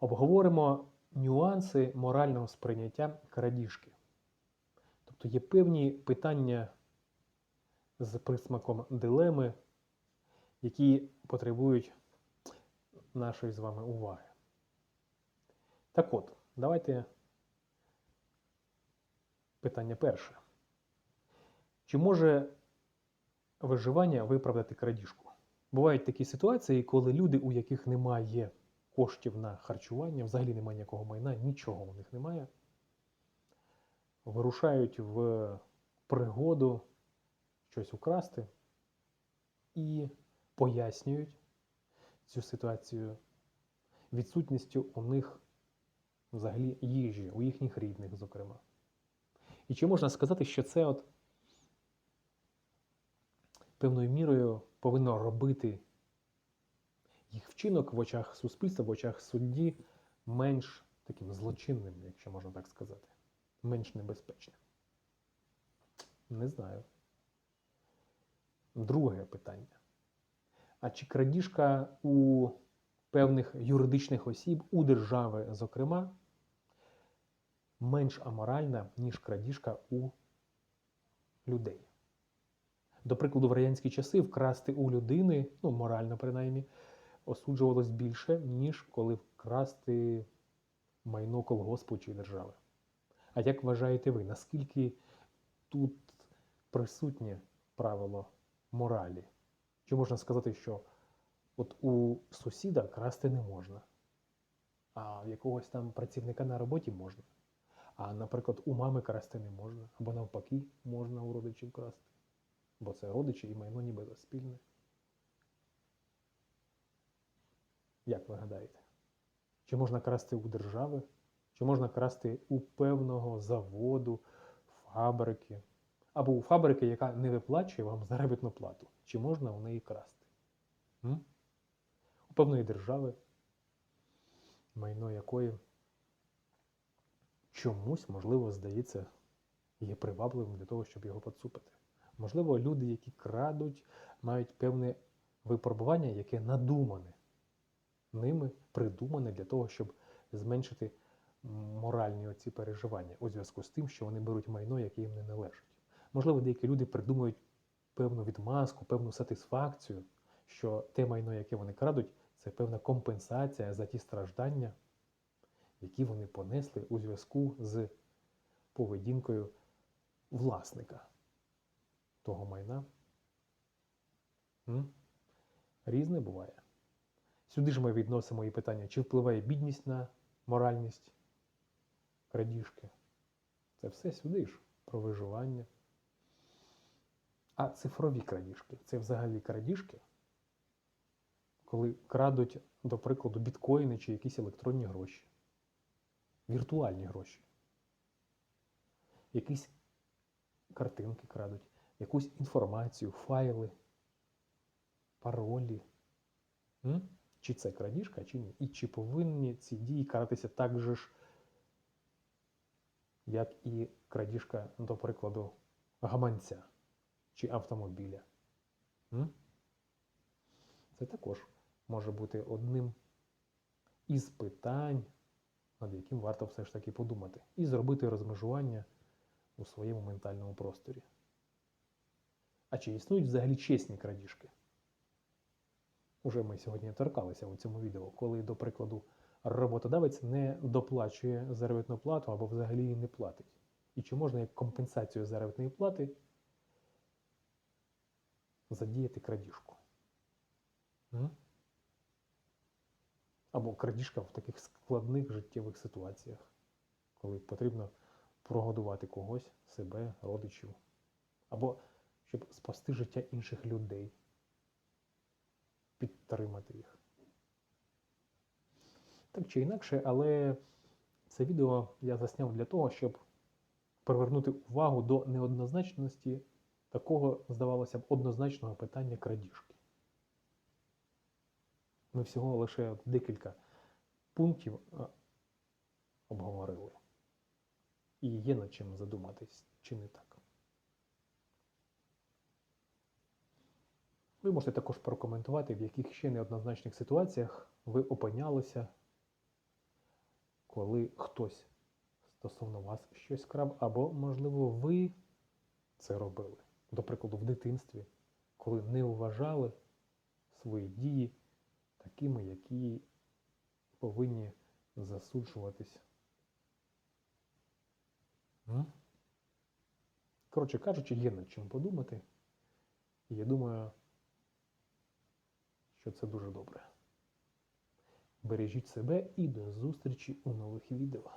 Обговоримо нюанси морального сприйняття крадіжки. Тобто є певні питання з присмаком дилеми, які потребують нашої з вами уваги. Так от, давайте питання перше. Чи може виживання виправдати крадіжку? Бувають такі ситуації, коли люди, у яких немає коштів на харчування, взагалі немає ніякого майна, нічого у них немає, вирушають в пригоду щось украсти і пояснюють цю ситуацію відсутністю у них взагалі їжі, у їхніх рідних, зокрема. І чи можна сказати, що це от певною мірою повинно робити їх вчинок в очах суспільства, в очах судді менш таким злочинним, якщо можна так сказати, менш небезпечним? Не знаю. Друге питання. А чи крадіжка у певних юридичних осіб, у держави, зокрема, менш аморальна, ніж крадіжка у людей? До прикладу, в радянські часи вкрасти у людини, ну, морально принаймні, осуджувалось більше, ніж коли вкрасти майно колгоспу чи держави. А як вважаєте ви, наскільки тут присутнє правило моралі? Чи можна сказати, що от у сусіда красти не можна, а в якогось там працівника на роботі можна. А, наприклад, у мами красти не можна, або навпаки, можна у родичів красти. Бо це родичі і майно ніби спільне. Як ви гадаєте? Чи можна красти у держави? Чи можна красти у певного заводу, фабрики? Або у фабрики, яка не виплачує вам заробітну плату? Чи можна у неї красти? М? У певної держави, майно якої чомусь, можливо, здається, є привабливим для того, щоб його поцупити. Можливо, люди, які крадуть, мають певне випробування, яке надумане ними, придумане для того, щоб зменшити моральні оці переживання у зв'язку з тим, що вони беруть майно, яке їм не належить. Можливо, деякі люди придумують певну відмазку, певну сатисфакцію, що те майно, яке вони крадуть, це певна компенсація за ті страждання, які вони понесли у зв'язку з поведінкою власника того майна. Різне буває. Сюди ж ми відносимо і питання, чи впливає бідність на моральність крадіжки. Це все сюди ж про виживання. А цифрові крадіжки це взагалі крадіжки, коли крадуть, до прикладу, біткоїни чи якісь електронні гроші, віртуальні гроші. Якісь картинки крадуть, якусь інформацію, файли, паролі. М? Чи це крадіжка, чи ні? І чи повинні ці дії каратися так же ж, як і крадіжка, до прикладу, гаманця чи автомобіля? М? Це також може бути одним із питань, над яким варто все ж таки подумати, і зробити розмежування у своєму ментальному просторі. А чи існують взагалі чесні крадіжки? Уже ми сьогодні торкалися у цьому відео, коли, до прикладу, роботодавець не доплачує заробітну плату або взагалі її не платить. І чи можна як компенсацію заробітної плати задіяти крадіжку? Або крадіжка в таких складних життєвих ситуаціях, коли потрібно прогодувати когось, себе, родичів, або щоб спасти життя інших людей, підтримати їх. Так чи інакше, але це відео я засняв для того, щоб привернути увагу до неоднозначності такого, здавалося б, однозначного питання крадіжки. Ми всього лише декілька пунктів обговорили. І є над чим задуматись, чи не так. Ви можете також прокоментувати, в яких ще неоднозначних ситуаціях ви опинялися коли хтось стосовно вас щось крав, або, можливо, ви це робили. До прикладу, в дитинстві, коли не вважали свої дії такими, які повинні засуджуватись. Коротше кажучи, є над чим подумати. І я думаю, що це дуже добре. Бережіть себе і до зустрічі у нових відео.